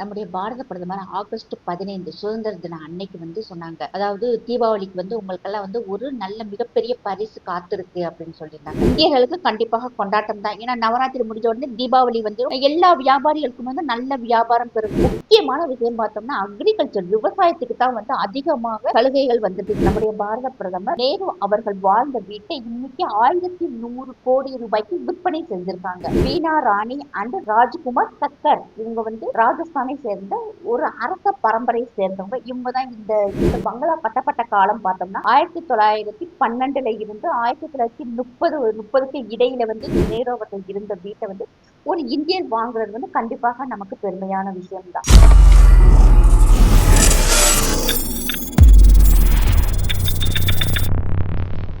நம்முடைய பாரத பிரதமர் ஆகஸ்ட் பதினைந்து சுதந்திர தினம் அன்னைக்கு வந்து சொன்னாங்க. அதாவது தீபாவளிக்கு வந்து உங்களுக்கெல்லாம் வந்து ஒரு நல்ல மிகப்பெரிய பரிசு காத்திருக்கு அப்படின்னு சொல்லியிருந்தாங்க. இந்தியர்களுக்கு கண்டிப்பாக கொண்டாட்டம் தான். ஏன்னா நவராத்திரி முடிஞ்ச உடனே தீபாவளி வந்து எல்லா வியாபாரிகளுக்கும் வந்து நல்ல வியாபாரம் பெறும். முக்கியமான விஷயம் பார்த்தோம்னா அக்ரிகல்ச்சர் விவசாயத்துக்கு தான் வந்து அதிகமாக சலுகைகள் வந்தது. நம்முடைய பாரத பிரதமர் நேரு அவர்கள் வாழ்ந்த வீட்டை இன்னைக்கு ஆயிரத்தி நூறு கோடி ரூபாய்க்கு விற்பனை செஞ்சிருக்காங்க வீணா ராணி அண்ட் ராஜ்குமார் சக்கர் இவங்க வந்து ராஜஸ்தான் சேர்ந்த ஒரு அரச பரம்பரையை சேர்ந்தவங்க. இவங்க தான் இந்த இந்த பங்களா கட்டப்பட்ட காலம் பார்த்தோம்னா ஆயிரத்தி தொள்ளாயிரத்தி பன்னெண்டுல இருந்து ஆயிரத்தி தொள்ளாயிரத்தி முப்பது முப்பதுக்கு இடையில வந்து நேரு இருந்த வீட்டை வந்து ஒரு இந்தியன் வாங்குறது வந்து கண்டிப்பாக நமக்கு பெருமையான விஷயம்தான்.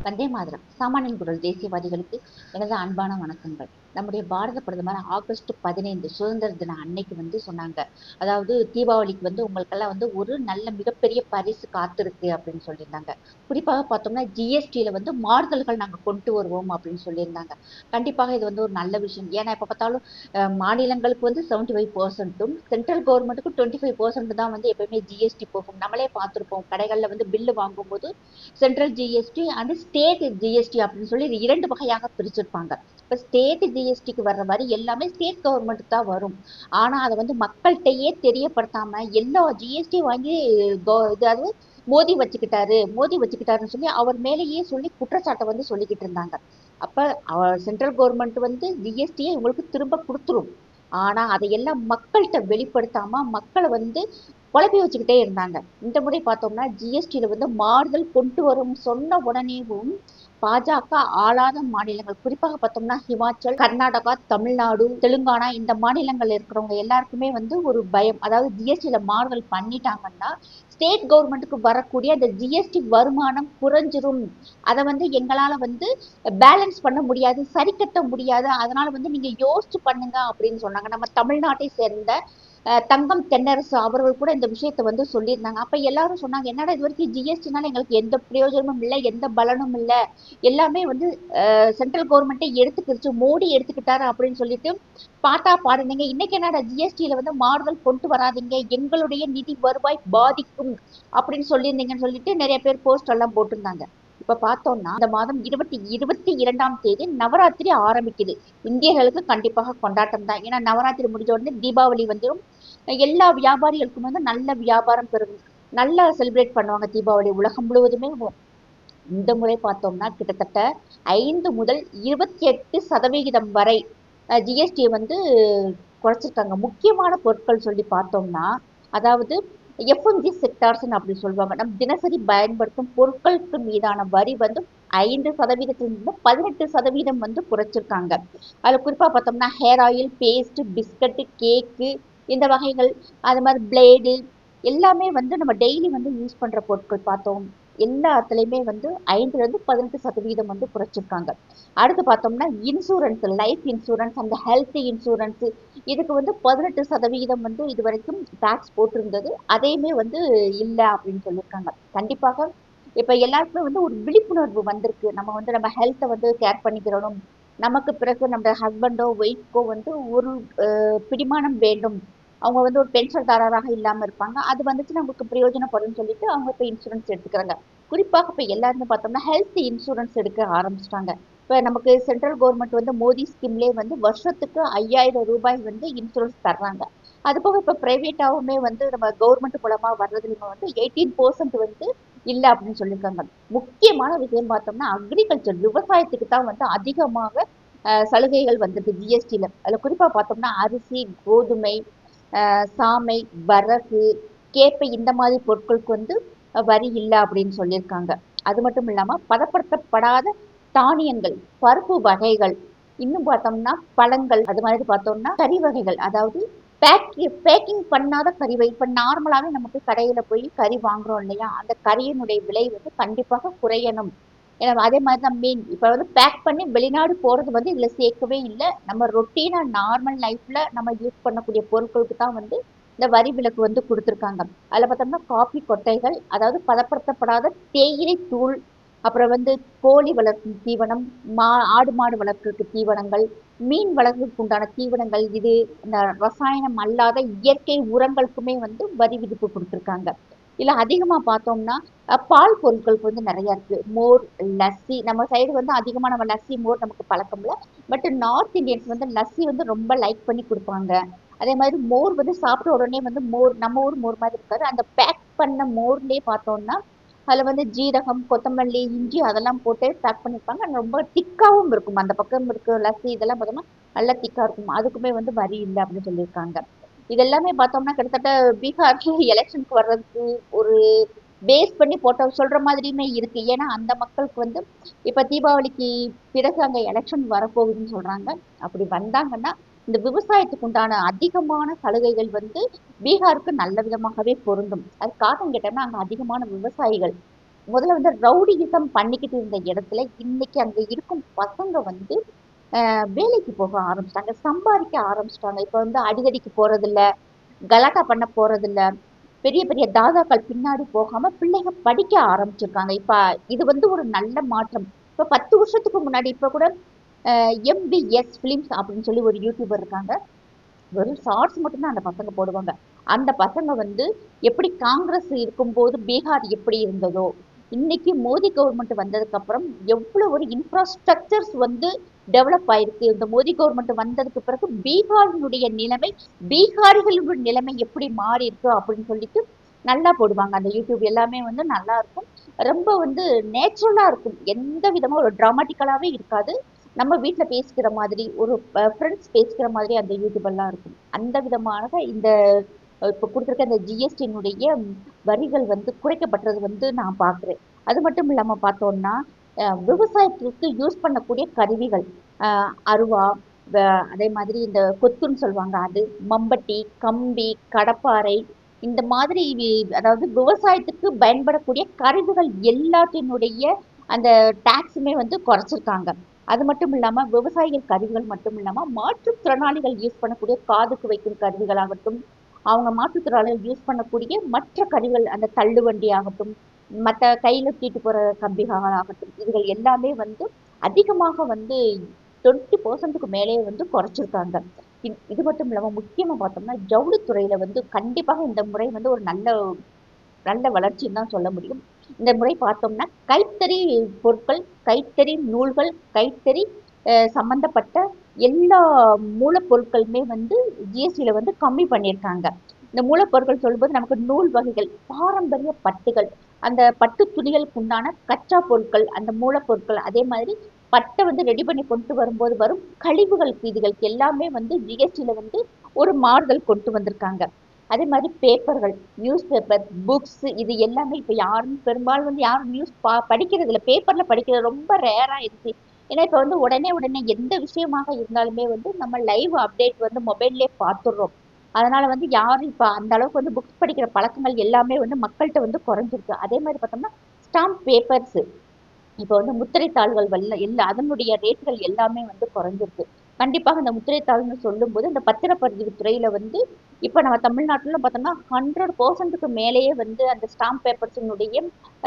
வந்தே மாதிரம். சாமானியன் குரல் தேசியவாதிகளுக்கு எனது அன்பான வணக்கங்கள். நம்முடைய பாரத பிரதமர் ஆகஸ்ட் பதினைந்து சுதந்திர தினம் அன்னைக்கு வந்து சொன்னாங்க. அதாவது தீபாவளிக்கு வந்து உங்களுக்கெல்லாம் வந்து ஒரு நல்ல மிகப்பெரிய பரிசு காத்திருக்கு அப்படின்னு சொல்லியிருந்தாங்க. குறிப்பாக பார்த்தோம்னா ஜிஎஸ்டியில் வந்து மாறுதல்கள் நாங்கள் கொண்டு வருவோம் அப்படின்னு சொல்லியிருந்தாங்க. கண்டிப்பாக இது வந்து ஒரு நல்ல விஷயம். ஏன்னா எப்போ பார்த்தாலும் மாநிலங்களுக்கு வந்து செவன்டி ஃபைவ் பர்சன்ட்டும் சென்ட்ரல் கவர்மெண்ட்டுக்கு டுவெண்ட்டி ஃபைவ் பர்சன்ட் தான் வந்து எப்பயுமே ஜிஎஸ்டி போகும். நம்மளே பார்த்துருப்போம். கடைகளில் வந்து பில்லு வாங்கும்போது central GST and state GST அப்படின்னு சொல்லி இது இரண்டு வகையாக பிரிச்சிருப்பாங்க. இப்போ ஸ்டேட் எஸ்டிக்கு வர்ற மாதிரி எல்லாமே ஸ்டேட் கவர்மெண்ட் தான் வரும். ஆனால் அதை வந்து மக்கள்கிட்டயே தெரியப்படுத்தாம எல்லா ஜிஎஸ்டி வாங்கி இதாவது மோதி வச்சுக்கிட்டாரு மோதி வச்சுக்கிட்டாருன்னு சொல்லி அவர் மேலேயே சொல்லி குற்றச்சாட்டை வந்து சொல்லிக்கிட்டு இருந்தாங்க. அப்போ சென்ட்ரல் கவர்மெண்ட் வந்து ஜிஎஸ்டியை இவங்களுக்கு திரும்ப கொடுத்துரும். ஆனா அதையெல்லாம் மக்கள்கிட்ட வெளிப்படுத்தாம மக்களை வந்து குழப்பி வச்சுக்கிட்டே இருந்தாங்க. இந்த முறை பார்த்தோம்னா ஜிஎஸ்டியில வந்து மாறுதல் கொண்டு வரும் சொன்ன உடனேவும் பாஜக ஆளாத மாநிலங்கள். குறிப்பாக பார்த்தோம்னா ஹிமாச்சல் கர்நாடகா தமிழ்நாடு தெலுங்கானா இந்த மாநிலங்கள் இருக்கிறவங்க எல்லாருக்குமே வந்து ஒரு பயம். அதாவது ஜிஎஸ்டியில மாறுதல் பண்ணிட்டாங்கன்னா ஸ்டேட் கவர்மெண்ட்டுக்கு வரக்கூடிய அந்த ஜிஎஸ்டி வருமானம் குறைஞ்சிரும். அதை வந்து எங்களால வந்து பேலன்ஸ் பண்ண முடியாது சரி கட்ட முடியாது. அதனால வந்து நீங்க யோசிச்சு பண்ணுங்க அப்படின்னு சொன்னாங்க. நம்ம தமிழ்நாட்டை சேர்ந்த தங்கம் தென்னரசு அவர்கள் கூட இந்த விஷயத்தை வந்து சொல்லியிருந்தாங்க. அப்ப எல்லாரும் சொன்னாங்க என்னடா இது வரைக்கும் ஜிஎஸ்டினால எங்களுக்கு எந்த பிரயோஜனமும் இல்லை எந்த பலனும் இல்லை. எல்லாமே வந்து சென்ட்ரல் கவர்மெண்ட்டே எடுத்துக்கிடுச்சு மோடி எடுத்துக்கிட்டாரு அப்படின்னு சொல்லிட்டு பாட்டா பாடுனீங்க. இன்னைக்கு என்னடா ஜிஎஸ்டியில வந்து மாறுதல் கொண்டு வராதீங்க எங்களுடைய நிதி வருவாய் பாதிக்கும் அப்படின்னு சொல்லியிருந்தீங்கன்னு சொல்லிட்டு நிறைய பேர் போஸ்ட் எல்லாம் போட்டிருந்தாங்க. இப்ப பார்த்தோம்னா இந்த மாதம் இருபத்தி இருபத்தி இரண்டாம் தேதி நவராத்திரி ஆரம்பிக்குது. இந்தியர்களுக்கு கண்டிப்பாக கொண்டாட்டம் தான். ஏன்னா நவராத்திரி முடிஞ்ச உடனே தீபாவளி வந்துடும் எல்லா வியாபாரிகளுக்கும் வந்து நல்ல வியாபாரம் பெறும் நல்லா செலிப்ரேட் பண்ணுவாங்க தீபாவளி உலகம் முழுவதுமே. இந்த முறை பார்த்தோம்னா கிட்டத்தட்ட ஐந்து முதல் இருபத்தி எட்டு சதவிகிதம் வரை ஜிஎஸ்டி வந்து குறைச்சிருக்காங்க. முக்கியமான பொருட்கள் சொல்லி பார்த்தோம்னா அதாவது எஃப்எம்ஜி செக்டார்ஸ்னு அப்படி சொல்லுவாங்க. நம்ம தினசரி பயன்படுத்தும் பொருட்களுக்கு மீதான வரி வந்து ஐந்து சதவீதத்திலிருந்து பதினெட்டு சதவீதம் வந்து குறைச்சிருக்காங்க. அதில் குறிப்பாக பார்த்தோம்னா hair oil paste biscuit cake இந்த வகைகள் அது மாதிரி பிளேடு எல்லாமே வந்து நம்ம டெய்லி வந்து யூஸ் பண்ணுற பொருட்கள் பார்த்தோம். எல்லாத்துலேயுமே வந்து ஐந்துலேருந்து பதினெட்டு சதவீதம் வந்து குறைச்சிருக்காங்க. அடுத்து பார்த்தோம்னா இன்சூரன்ஸ் லைஃப் இன்சூரன்ஸ் அந்த ஹெல்த் இன்சூரன்ஸ் இதுக்கு வந்து பதினெட்டு சதவீதம் வந்து இது வரைக்கும் டேக்ஸ் போட்டிருந்தது. அதையுமே வந்து இல்லை அப்படின்னு சொல்லியிருக்காங்க. கண்டிப்பாக இப்போ எல்லாருக்குமே வந்து ஒரு விழிப்புணர்வு வந்திருக்கு. நம்ம வந்து நம்ம ஹெல்த்தை வந்து கேர் பண்ணிக்கிறணும். நமக்கு பிறகு நம்ம ஹஸ்பண்டோ ஒய்ஃப்க்கோ வந்து ஒரு பிடிமானம் வேண்டும். அவங்க வந்து ஒரு பென்ஷன்தாரராக இல்லாமல் இருப்பாங்க. அது வந்துச்சு நமக்கு பிரயோஜனப்படும்னு சொல்லிட்டு அவங்க இப்போ இன்சூரன்ஸ் எடுத்துக்கிறாங்க. குறிப்பாக இப்போ எல்லாருமே பார்த்தோம்னா ஹெல்த் இன்சூரன்ஸ் எடுக்க ஆரம்பிச்சிட்டாங்க. இப்போ நமக்கு சென்ட்ரல் கவர்மெண்ட் வந்து மோடி ஸ்கீம்லேயே வந்து வருஷத்துக்கு ஐயாயிரம் ரூபாய் வந்து இன்சூரன்ஸ் தர்றாங்க. அது போக இப்போ ப்ரைவேட்டாகவுமே வந்து நம்ம கவர்மெண்ட் மூலமாக வர்றதுலையுமே வந்து எயிட்டீன் பர்சன்ட் வந்து இல்லை அப்படின்னு சொல்லியிருக்காங்க. முக்கியமான விஷயம் பார்த்தோம்னா அக்ரிகல்ச்சர் விவசாயத்துக்கு தான் வந்து அதிகமாக சலுகைகள் வந்திருக்கு ஜிஎஸ்டியில் அதில் குறிப்பாக பார்த்தோம்னா அரிசி கோதுமை சாமை வரகு கேப்பை இந்த மாதிரி பொருட்களுக்கு வந்து வரி இல்லை அப்படின்னு சொல்லியிருக்காங்க. அது மட்டும் இல்லாமல் பதப்படுத்தப்படாத தானியங்கள் பருப்பு வகைகள் இன்னும் பார்த்தோம்னா பழங்கள் அது மாதிரி பார்த்தோம்னா கறி வகைகள். அதாவது பேக்கி பேக்கிங் பண்ணாத கறி வகை. இப்போ நார்மலாகவே நமக்கு கடையில் போய் கறி வாங்குறோம் இல்லையா? அந்த கறியினுடைய விலை வந்து கண்டிப்பாக குறையணும். ஏன்னா அதே மாதிரி தான் மீன் இப்போ வந்து பேக் பண்ணி வெளிநாடு போகிறது வந்து இதில் சேர்க்கவே இல்லை. நம்ம ரொட்டீனாக நார்மல் லைஃப்பில் நம்ம யூஸ் பண்ணக்கூடிய பொருட்களுக்கு தான் வந்து இந்த வரி விலக்கு வந்து கொடுத்துருக்காங்க. அதில் பார்த்தோம்னா காஃபி கொட்டைகள் அதாவது பதப்படுத்தப்படாத தேயிலை தூள் அப்புறம் வந்து கோழி வளர்க்கும் தீவனம் மா ஆடு மாடு வளர்க்குறதுக்கு தீவனங்கள் மீன் வளர்க்கறதுக்கு உண்டான தீவனங்கள் இது இந்த ரசாயனம் அல்லாத இயற்கை உரங்களுக்குமே வந்து வரி விதிப்பு கொடுத்துருக்காங்க. இல்லை அதிகமாக பார்த்தோம்னா பால் பொருட்கள் வந்து நிறைய இருக்கு. மோர் லஸ்ஸி. நம்ம சைடு வந்து அதிகமாக நம்ம லஸ்ஸி மோர் நமக்கு பழக்கம் இல்லை. பட் நார்த் இந்தியன்ஸ் வந்து லஸ்ஸி வந்து ரொம்ப லைக் பண்ணி கொடுப்பாங்க. அதே மாதிரி மோர் வந்து சாப்பிட்ட உடனே வந்து மோர் நம்ம ஊர் மோர் மாதிரி இருக்காது. அந்த பேக் பண்ண மோர்லேயே பார்த்தோம்னா அதில் வந்து ஜீரகம் கொத்தமல்லி இஞ்சி அதெல்லாம் போட்டு பேக் பண்ணியிருப்பாங்க ரொம்ப திக்காவும் இருக்கும். அந்த பக்கம் இருக்க லஸ்ஸி இதெல்லாம் பார்த்தோம்னா நல்லா திக்காக இருக்கும். அதுக்குமே வந்து வரி இல்லை அப்படின்னு சொல்லியிருக்காங்க. இதெல்லாமே பார்த்தோம்னா கிட்டத்தட்ட பீகார்ல எலெக்ஷனுக்கு வர்றதுக்கு ஒரு பேஸ் பண்ணி போட்ட சொல்ற மாதிரியுமே இருக்கு. ஏன்னா அந்த மக்களுக்கு வந்து இப்ப தீபாவளிக்கு பிறகு அங்க எலெக்ஷன் வரப்போகுதுன்னு சொல்றாங்க. அப்படி வந்தாங்கன்னா இந்த விவசாயத்துக்கு உண்டான அதிகமான சலுகைகள் வந்து பீகாருக்கு நல்ல விதமாகவே பொருந்தும். அது காரணம் கேட்டோம்னா அங்க அதிகமான விவசாயிகள். முதல்ல வந்து ரவுடியிசம் பண்ணிக்கிட்டு இருந்த இடத்துல இன்னைக்கு அங்க இருக்கும் பசங்க வந்து வேலைக்கு போக ஆரம்பிச்சிட்டாங்க சம்பாதிக்க ஆரம்பிச்சிட்டாங்க. இப்ப வந்து அடிதடிக்கு போகிறதில்ல கலாட்டா பண்ண போகிறதில்ல பெரிய பெரிய தாதாக்கள் பின்னாடி போகாம பிள்ளைங்க படிக்க ஆரம்பிச்சிருக்காங்க. இப்ப இது வந்து ஒரு நல்ல மாற்றம். இப்ப பத்து வருஷத்துக்கு முன்னாடி இப்ப கூட எம்பிஎஸ் ஃபிலிம்ஸ் அப்படின்னு சொல்லி ஒரு யூடியூபர் இருக்காங்க. வெறும் ஷார்ட்ஸ் மட்டும்தான் அந்த பசங்க போடுவாங்க. அந்த பசங்க வந்து எப்படி காங்கிரஸ் இருக்கும்போது பீகார் எப்படி இருந்ததோ இன்னைக்கு மோடி கவர்மெண்ட் வந்ததுக்கு அப்புறம் எவ்வளவு ஒரு இன்ஃப்ராஸ்ட்ரக்சர்ஸ் வந்து டெவலப் ஆயிருக்கு. இந்த மோடி கவர்மெண்ட் வந்ததுக்கு பிறகு பீகாரினுடைய நிலைமை பீகாரிகளுடைய நிலைமை எப்படி மாறி இருக்கு அப்படின்னு சொல்லிட்டு நல்லா போடுவாங்க. அந்த யூடியூப் எல்லாமே வந்து நல்லா இருக்கும். ரொம்ப வந்து நேச்சுரலா இருக்கும். எந்த விதமா ஒரு டிராமாட்டிக்கலாவே இருக்காது. நம்ம வீட்டில் பேசிக்கிற மாதிரி ஒரு ஃப்ரெண்ட்ஸ் பேசிக்கிற மாதிரி அந்த யூடியூப் எல்லாம் இருக்கும். அந்த விதமாக இந்த இப்போ கொடுத்துருக்க இந்த ஜிஎஸ்டியினுடைய வரிகள் வந்து குறைக்கப்பட்டது வந்து நான் பார்க்குறேன் அது மட்டும் இல்லாமல் பார்த்தோம்னா விவசாயத்திற்கு யூஸ் பண்ணக்கூடிய கருவிகள். அஹ், அருவா அதே மாதிரி இந்த கொத்துன்னு சொல்லுவாங்க அது மம்பட்டி கம்பி கடப்பாரை இந்த மாதிரி அதாவது விவசாயத்துக்கு பயன்படக்கூடிய கருவிகள் எல்லாத்தினுடைய அந்த டாக்ஸுமே வந்து குறைச்சிருக்காங்க. அது மட்டும் இல்லாம விவசாயிகள் கருவிகள் மட்டும் இல்லாம மாற்றுத்திறனாளிகள் யூஸ் பண்ணக்கூடிய காதுக்கு வைக்கும் கருவிகளாகட்டும் அவங்க மாற்றுத்திறனாளிகள் யூஸ் பண்ணக்கூடிய மற்ற கருவிகள் அந்த தள்ளுவண்டி ஆகட்டும் மற்ற கையில தூக்கிட்டு போற கம்பிகள் ஆகட்டும் இதுகள் எல்லாமே வந்து அதிகமாக வந்து டுவெண்ட்டி பர்சன்ட்டுக்கு மேலே வந்து குறைச்சிருக்காங்க. இது இது மட்டும் இல்லாம முக்கியமா பார்த்தோம்னா ஜவுளித்துறையில வந்து கண்டிப்பாக இந்த முறை வந்து ஒரு நல்ல நல்ல வளர்ச்சின்னு தான் சொல்ல முடியும். இந்த முறை பார்த்தோம்னா கைத்தறி பொருட்கள் கைத்தறி நூல்கள் கைத்தறி அஹ், சம்பந்தப்பட்ட எல்லா மூலப்பொருட்களுமே வந்து ஜிஎஸ்டியில் வந்து கம்மி பண்ணியிருக்காங்க. இந்த மூலப்பொருட்கள் சொல்லும்போது நமக்கு நூல் வகைகள் பாரம்பரிய பட்டுகள் அந்த பட்டு துணிகளுக்கு உண்டான கச்சா பொருட்கள் அந்த மூலப்பொருட்கள் அதே மாதிரி பட்டை வந்து ரெடி பண்ணி கொண்டு வரும்போது வரும் கழிவுகள் இதுகளுக்கு எல்லாமே வந்து ஜிஎஸ்டியில் வந்து ஒரு மாறுதல் கொண்டு வந்திருக்காங்க. அதே மாதிரி பேப்பர்கள் நியூஸ் பேப்பர் புக்ஸ் இது எல்லாமே இப்போ யாரும் பெரும்பாலும் வந்து யாரும் நியூஸ் பா படிக்கிறது இல்லை பேப்பரில் படிக்கிறது ரொம்ப ரேராக இருக்குது ஏன்னா இப்போ வந்து உடனே உடனே எந்த விஷயமாக இருந்தாலுமே வந்து நம்ம லைவ் அப்டேட் வந்து மொபைல்லே பார்த்துடுறோம். அதனால வந்து யாரும் இப்போ அந்த அளவுக்கு வந்து புக்ஸ் படிக்கிற பழக்கங்கள் எல்லாமே வந்து மக்கள்கிட்ட வந்து குறைஞ்சிருக்கு. அதே மாதிரி பார்த்தோம்னா ஸ்டாம்ப் பேப்பர்ஸ் இப்போ வந்து முத்திரைத்தாள்கள் வல்ல எல்லா அதனுடைய ரேட்டுகள் எல்லாமே வந்து குறைஞ்சிருக்கு. கண்டிப்பாக இந்த முத்திரைத்தாள்னு சொல்லும்போது இந்த பத்திரப்பதிவு துறையில வந்து இப்போ நம்ம தமிழ்நாட்டில் பார்த்தோம்னா ஹண்ட்ரட் பர்சன்ட்டுக்கு மேலேயே வந்து அந்த ஸ்டாம்ப் பேப்பர்ஸினுடைய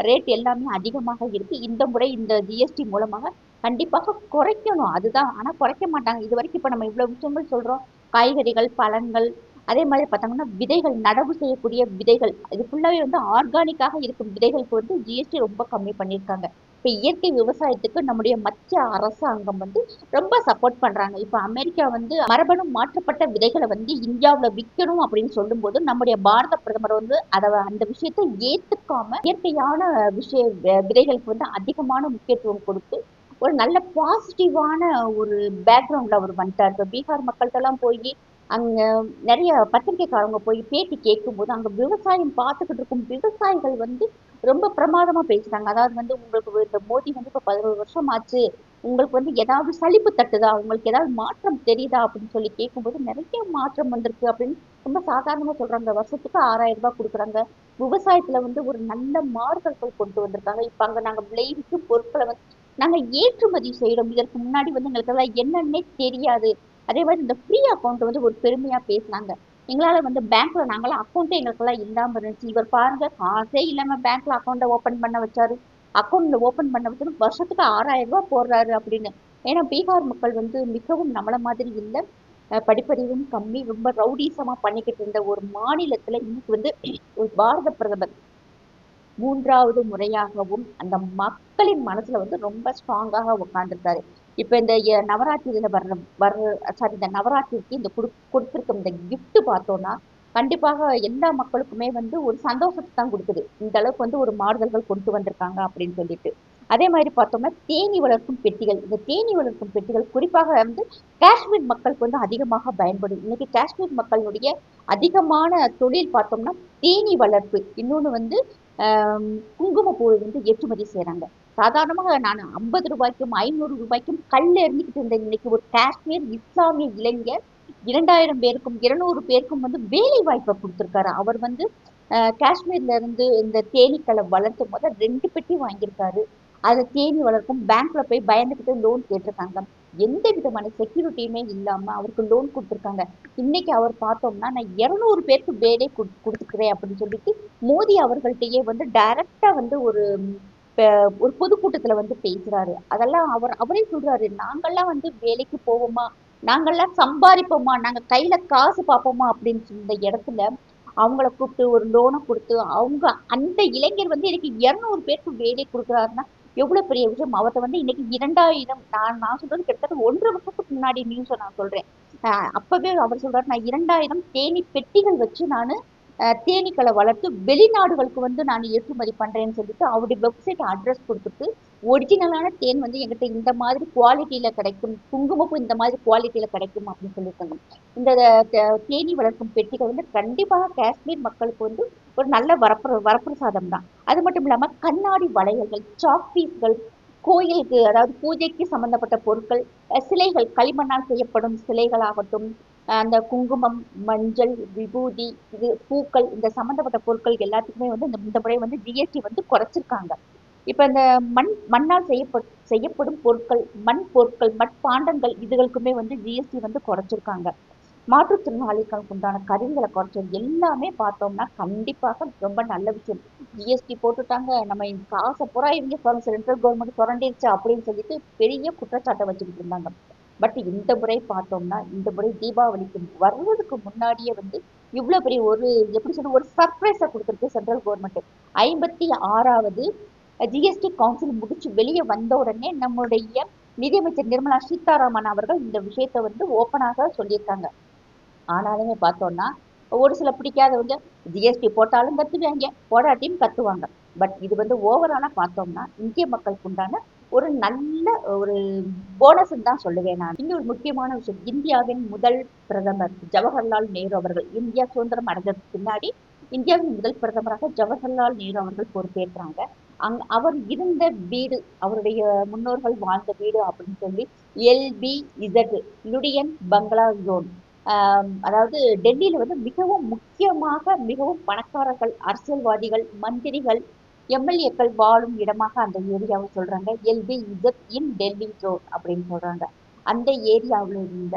ரேட் எல்லாமே அதிகமாக இருக்கு. இந்த முறை இந்த ஜிஎஸ்டி மூலமாக கண்டிப்பாக குறைக்கணும். அதுதான். ஆனால் குறைக்க மாட்டாங்க. இது வரைக்கும் இப்போ நம்ம இவ்வளோ விஷயங்கள் சொல்கிறோம் காய்கறிகள் பழங்கள் அதே மாதிரி பார்த்தோம்னா விதைகள் நடவு செய்யக்கூடிய விதைகள் இது ஃபுல்லாவே வந்து ஆர்கானிக்காக இருக்கும் விதைகளுக்கு வந்து ஜிஎஸ்டி ரொம்ப கம்மி பண்ணியிருக்காங்க. இப்போ இயற்கை விவசாயத்துக்கு நம்முடைய மத்திய அரசாங்கம் வந்து ரொம்ப சப்போர்ட் பண்றாங்க. இப்போ அமெரிக்கா வந்து மரபணு மாற்றப்பட்ட விதைகளை வந்து இந்தியாவில் விற்கணும் அப்படின்னு சொல்லும்போது நம்முடைய பாரத பிரதமர் வந்து அதை அந்த விஷயத்தை ஏற்றுக்காம இயற்கையான விஷய விதைகளுக்கு வந்து அதிகமான முக்கியத்துவம் கொடுத்து ஒரு நல்ல பாசிட்டிவான ஒரு பேக்ரவுண்டில் அவர் வந்துட்டார். இப்போ பீகார் மக்கள்கிட்டலாம் போய் அங்க நிறைய பத்திரிகைக்காரங்க போய் பேட்டி கேட்கும்போது அங்க விவசாயம் பார்த்துக்கிட்டு இருக்கும் விவசாயிகள் வந்து ரொம்ப பிரமாதமா பேசுறாங்க. அதாவது வந்து உங்களுக்கு இந்த மோடி வந்து இப்ப பதினோரு வருஷம் ஆச்சு உங்களுக்கு வந்து ஏதாவது சலிப்பு தட்டுதா? உங்களுக்கு ஏதாவது மாற்றம் தெரியுதா? அப்படின்னு சொல்லி கேட்கும்போது நிறைய மாற்றம் வந்திருக்கு அப்படின்னு ரொம்ப சாதாரணமா சொல்றாங்க. வருஷத்துக்கு ஆறாயிரம் ரூபாய் கொடுக்குறாங்க. விவசாயத்துல வந்து ஒரு நல்ல மாறுதல்கள் கொண்டு வந்திருக்காங்க. இப்ப அங்க நாங்க விளைவிக்கும் பொருட்களை வந்து நாங்க ஏற்றுமதி செய்யறோம். இதற்கு முன்னாடி வந்து எங்களுக்கு என்னன்னே தெரியாது. அதே மாதிரி இந்த ஃப்ரீ அக்கௌண்ட் வந்து ஒரு பெருமையா பேசுனாங்க. எங்களால வந்து பேங்க்ல நாங்களாம் அக்கௌண்ட்டே எங்களுக்கெல்லாம் இல்லாம இருந்துச்சு. இவர் பாருங்க காசே இல்லாம பேங்க்ல அக்கௌண்ட்டை ஓபன் பண்ண வச்சாரு. அக்கௌண்ட்ல ஓபன் பண்ண வச்சு வருஷத்துக்கு ஆறாயிரம் ரூபாய் போடுறாரு அப்படின்னு. ஏன்னா பீகார் மக்கள் வந்து மிகவும் நம்மள மாதிரி இல்லை. படிப்பறிவும் கம்மி ரொம்ப ரவுடிசமா பண்ணிக்கிட்டு இருந்த ஒரு மாநிலத்துல இன்னைக்கு வந்து ஒரு பாரத பிரதமர் மூன்றாவது முறையாகவும் அந்த மக்களின் மனசுல வந்து ரொம்ப ஸ்ட்ராங்காக உட்கார்ந்துருக்காரு. இப்ப இந்த எ- நவராத்திரியில வர்ற வர்ற சாரி இந்த நவராத்திரிக்கு இந்த கொடு கொடுத்துருக்க இந்த கிஃப்ட் பார்த்தோம்னா கண்டிப்பாக எல்லா மக்களுக்குமே வந்து ஒரு சந்தோஷத்தை தான் கொடுக்குது. இந்த அளவுக்கு வந்து ஒரு மாறுதல்கள் கொண்டு வந்திருக்காங்க அப்படின்னு சொல்லிட்டு. அதே மாதிரி பார்த்தோம்னா தேனி வளர்க்கும் பெட்டிகள் இந்த தேனி வளர்க்கும் பெட்டிகள் குறிப்பாக வந்து காஷ்மீர் மக்களுக்கு வந்து அதிகமாக பயன்படும். இன்னைக்கு காஷ்மீர் மக்களுடைய அதிகமான தொழில் பார்த்தோம்னா தேனி வளர்ப்பு. இன்னொன்று வந்து குங்குமப்பூ குங்குமப்பூவை வந்து ஏற்றுமதி செய்கிறாங்க சாதாரணமாக நான் ஐம்பது ரூபாய்க்கும் ஐநூறு ரூபாய்க்கும் கல் எறிஞ்சிக்கிட்டு இருந்த இன்னைக்கு ஒரு காஷ்மீர் இஸ்லாமிய இளைஞர் இரண்டாயிரம் பேருக்கும் இருநூறு பேருக்கும் வந்து வேலை வாய்ப்பை கொடுத்துருக்காரு. அவர் வந்து காஷ்மீர்ல இருந்து இந்த தேனீக்களை வளர்த்தும் போது ரெண்டு பெட்டி வாங்கியிருக்காரு. அதை தேனி வளர்க்கும் பேங்க்ல போய் பயந்துக்கிட்டு லோன் கேட்டிருக்காங்க. எந்த விதமான செக்யூரிட்டியுமே இல்லாம அவருக்கு லோன் கொடுத்துருக்காங்க. இன்னைக்கு அவர் பார்த்தோம்னா நான் இருநூறு பேருக்கு வேலை கொடு- கொடுத்துக்கிறேன் அப்படின்னு சொல்லிட்டு மோடி அவர்கள்ட்டயே வந்து டைரக்டா வந்து ஒரு ஒரு பொதுக்கூட்டத்துல வந்து பேசுறாரு. அதெல்லாம் அவர் அவரே சொல்றாரு நாங்கெல்லாம் வந்து வேலைக்கு போவோமா? நாங்கெல்லாம் சம்பாதிப்போமா நாங்க கையில காசு பார்ப்போமா? அப்படின்னு சொன்ன இடத்துல அவங்கள கூப்பிட்டு ஒரு லோனை கொடுத்து அவங்க அந்த இளைஞர் வந்து எனக்கு இருநூறு பேருக்கு வேலை கொடுக்குறாருன்னா எவ்வளவு பெரிய விஷயம்? அவர்ட்ட வந்து இன்னைக்கு இரண்டாயிரம் நான் நான் சொல்றது கிட்டத்தட்ட ஒன்றரை வருஷத்துக்கு முன்னாடி நியூஸை நான் சொல்றேன். ஆஹ் அப்பவே அவர் சொல்றாரு நான் இரண்டாயிரம் தேனி பெட்டிகள் வச்சு நான் தேனீக்களை வளர்த்து வெளிநாடுகளுக்கு வந்து நான் ஏற்றுமதி பண்றேன்னு சொல்லிட்டு அவருடைய வெப்சைட் அட்ரஸ் கொடுத்துட்டு ஒரிஜினலான தேன் வந்து எங்கிட்ட இந்த மாதிரி குவாலிட்டியில கிடைக்கும் குங்குமப்பும் இந்த மாதிரி குவாலிட்டியில கிடைக்கும் அப்படின்னு சொல்லியிருக்காங்க. இந்த தே- தேனீ வளர்க்கும் பெட்டிகள் வந்து கண்டிப்பாக காஷ்மீர் மக்களுக்கு வந்து ஒரு நல்ல வரப்பிர வரப்பிரசாதம் தான். அது மட்டும் இல்லாமல் கண்ணாடி வளையல்கள் சாக்பீஸ்கள் கோயிலுக்கு அதாவது பூஜைக்கு சம்பந்தப்பட்ட பொருட்கள் சிலைகள் களிமண்ணால் செய்யப்படும் சிலைகளாகட்டும் அந்த குங்குமம் மஞ்சள் விபூதி இது பூக்கள் இந்த சம்மந்தப்பட்ட பொருட்கள் எல்லாத்துக்குமே வந்து இந்த இந்த முறை வந்து ஜிஎஸ்டி வந்து குறைச்சிருக்காங்க. இப்ப இந்த மண் மண்ணால் செய்யப்பட் செய்யப்படும் பொருட்கள் மண் பொருட்கள் மட்பாண்டங்கள் இதுகளுக்குமே வந்து ஜிஎஸ்டி வந்து குறைச்சிருக்காங்க. மாற்றுத்திறனாளிகளுக்கு உண்டான கருவிகளை குறைச்சது எல்லாமே பார்த்தோம்னா கண்டிப்பாக ரொம்ப நல்ல விஷயம். ஜிஎஸ்டி போட்டுட்டாங்க நம்ம இந்த காசை பூரா இவங்க சென்ட்ரல் கவர்மெண்ட் சுரண்டிருச்சு அப்படின்னு சொல்லிட்டு பெரிய குற்றச்சாட்டை வச்சுக்கிட்டு இருந்தாங்க. பட் இந்த முறை பார்த்தோம்னா இந்த முறை தீபாவளிக்கு வர்றதுக்கு முன்னாடியே வந்து இவ்வளவு பெரிய ஒரு எப்படி சொல்றது ஒரு சர்ப்ரைஸை கொடுத்துருக்கு சென்ட்ரல் கவர்மெண்ட் ஐம்பத்தி ஆறாவது ஜிஎஸ்டி கவுன்சில் முடிச்சு வெளியே வந்த உடனே நம்முடைய நிதியமைச்சர் நிர்மலா சீதாராமன் அவர்கள் இந்த விஷயத்தை வந்து ஓப்பனாக சொல்லியிருக்காங்க. ஆனாலுமே பார்த்தோம்னா ஒரு சில பிடிக்காதவங்க ஜிஎஸ்டி போட்டாலும் கத்துவாங்க போடாட்டியும் கத்துவாங்க. பட் இது வந்து ஓவராலாக பார்த்தோம்னா இந்திய மக்களுக்கு உண்டான ஒரு நல்ல ஒரு போனஸ் தான் சொல்லுவேன் நான். இன்னொரு முக்கியமான விஷயம் இந்தியாவின் முதல் பிரதமர் ஜவஹர்லால் நேரு அவர்கள். இந்தியா சுதந்திரம் அடைஞ்சதுக்கு பின்னாடி இந்தியாவின் முதல் பிரதமராக ஜவஹர்லால் நேரு அவர்கள் பொறுப்பேற்றாங்க. அங் அவர் இருந்த வீடு அவருடைய முன்னோர்கள் வாழ்ந்த வீடு அப்படின்னு சொல்லி எல்பி இசட் லுடியன் பங்களா ஜோன் அதாவது டெல்லியில வந்து மிகவும் முக்கியமாக மிகவும் பணக்காரர்கள் அரசியல்வாதிகள் மந்திரிகள் எம்எல்ஏக்கள் வாழும் இடமாக அந்த ஏரியாவை சொல்றாங்க. LB Z in Delhi road அப்படின்னு சொல்றாங்க. அந்த ஏரியாவில் இருந்த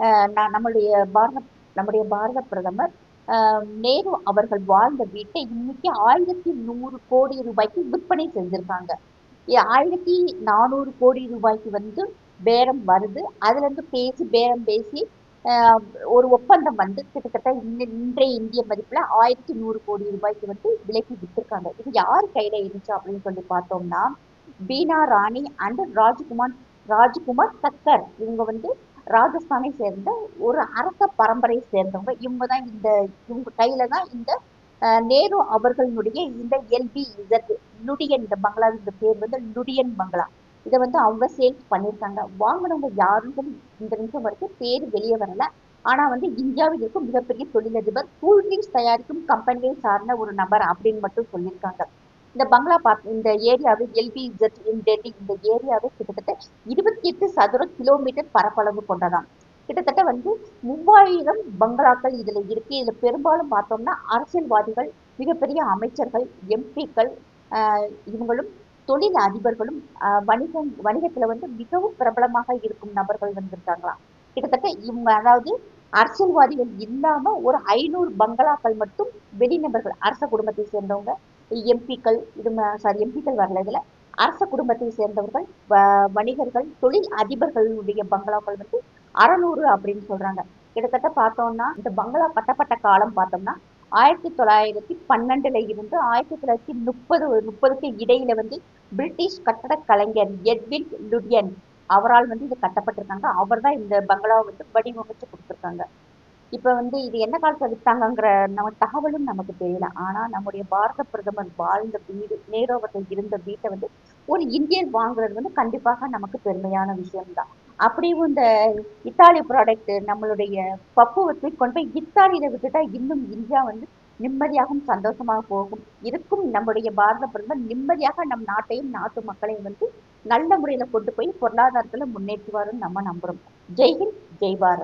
ஆஹ் நம்மளுடைய பாரத நம்முடைய பாரத பிரதமர் ஆஹ் நேரு அவர்கள் வாழ்ந்த வீட்டை இன்னைக்கு ஆயிரத்தி நூறு கோடி ரூபாய்க்கு விற்பனை செஞ்சிருக்காங்க. ஆயிரத்தி நானூறு கோடி ரூபாய்க்கு வந்து பேரம் வருது. அதுல இருந்து பேசி பேரம் பேசி ஒரு ஒப்பந்தம் வந்து கிட்டத்தட்ட இன்றைய இந்திய மதிப்புல ஆயிரத்தி நூறு கோடி ரூபாய்க்கு வந்து விலைக்கு வித்திருக்காங்க இது யார் கையில இருந்துச்சு அப்படின்னு சொல்லி பார்த்தோம்னா பீனா ராணி அண்ட் ராஜ்குமார் ராஜ்குமார் சக்கர் இவங்க வந்து ராஜஸ்தானை சேர்ந்த ஒரு அரச பரம்பரையை சேர்ந்தவங்க. இவங்க தான் இந்த இவங்க கையில தான் இந்த நேரு அவர்களுடைய இந்த எல்பி இசட் லுடியன் இந்த பங்களா இந்த பேர் வந்து லுடியன் பங்களா. இதை வந்து அவங்க சேல்ஸ் பண்ணியிருக்காங்க. வாங்கினவங்க யாருன்னு இந்த நிமிஷம் வரைக்கும் பேர் வெளியே வரல. ஆனா வந்து இந்தியாவில் இருக்கும் மிகப்பெரிய தொழிலதிபர் கூல் ட்ரிங்க்ஸ் தயாரிக்கும் கம்பெனியை சார்ந்த ஒரு நபர் அப்படின்னு மட்டும் சொல்லியிருக்காங்க. இந்த பங்களா பார்க் இந்த ஏரியாவை எல்பி ஜெட் இன் டெல்லி இந்த ஏரியாவை கிட்டத்தட்ட இருபத்தி எட்டு சதுர கிலோமீட்டர் பரப்பளவு கொண்டதாம். கிட்டத்தட்ட வந்து மூவாயிரம் பங்களாக்கள் இதுல இருக்கு. இதுல பெரும்பாலும் பார்த்தோம்னா அரசியல்வாதிகள் மிகப்பெரிய அமைச்சர்கள் எம்பிக்கள் இவங்களும் தொழில் அதிபர்களும் வணிகம் வணிகத்துல வந்து மிகவும் பிரபலமாக இருக்கும் நபர்கள் வந்திருக்காங்களாம். கிட்டத்தட்ட இவங்க அதாவது அரசியல்வாதிகள் இல்லாம ஒரு ஐநூறு பங்களாக்கள் மட்டும் வெளிநபர்கள் அரச குடும்பத்தை சேர்ந்தவங்க எம்பிக்கள் இது சாரி எம்பிக்கள் வரல இதுல. அரச குடும்பத்தை சேர்ந்தவர்கள் வணிகர்கள் தொழில் அதிபர்களுடைய பங்களாக்கள் வந்து அறநூறு அப்படின்னு சொல்றாங்க. கிட்டத்தட்ட பார்த்தோம்னா இந்த பங்களா கட்டப்பட்ட காலம் பார்த்தோம்னா ஆயிரத்தி தொள்ளாயிரத்தி பன்னெண்டுல இருந்து ஆயிரத்தி தொள்ளாயிரத்தி முப்பது முப்பதுக்கு இடையில வந்து பிரிட்டிஷ் கட்டட கலைஞர் எட்வின் லுடியன் அவரால் வந்து இது கட்டப்பட்டிருக்காங்க. அவர் தான் இந்த பங்களாவை வந்து வடிவமைச்சு கொடுத்துருக்காங்க. இப்ப வந்து இது என்ன காலத்துல வித்தாங்கங்கிற நம்ம தகவலும் நமக்கு தெரியல. ஆனா நம்முடைய பாரத பிரதமர் வாழ்ந்த வீடு நேரு அவர்கள் இருந்த வீட்டை வந்து ஒரு இந்தியன் வாங்குறது வந்து கண்டிப்பாக நமக்கு பெருமையான விஷயம்தான். அப்படியும் இந்த இத்தாலி ப்ராடக்ட் நம்மளுடைய பக்குவத்தை கொண்டு போய் இத்தாலியில விட்டுட்டா இன்னும் இந்தியா வந்து நிம்மதியாகவும் சந்தோஷமாக போகும். இருக்கும் நம்முடைய பாரத பிரதமர் நிம்மதியாக நம் நாட்டையும் நாட்டு மக்களையும் வந்து நல்ல முறையில கொண்டு போய் பொருளாதாரத்துல முன்னேற்றுவாருன்னு நம்ம நம்புறோம். ஜெய்ஹிந்த் ஜெய் பாரத்.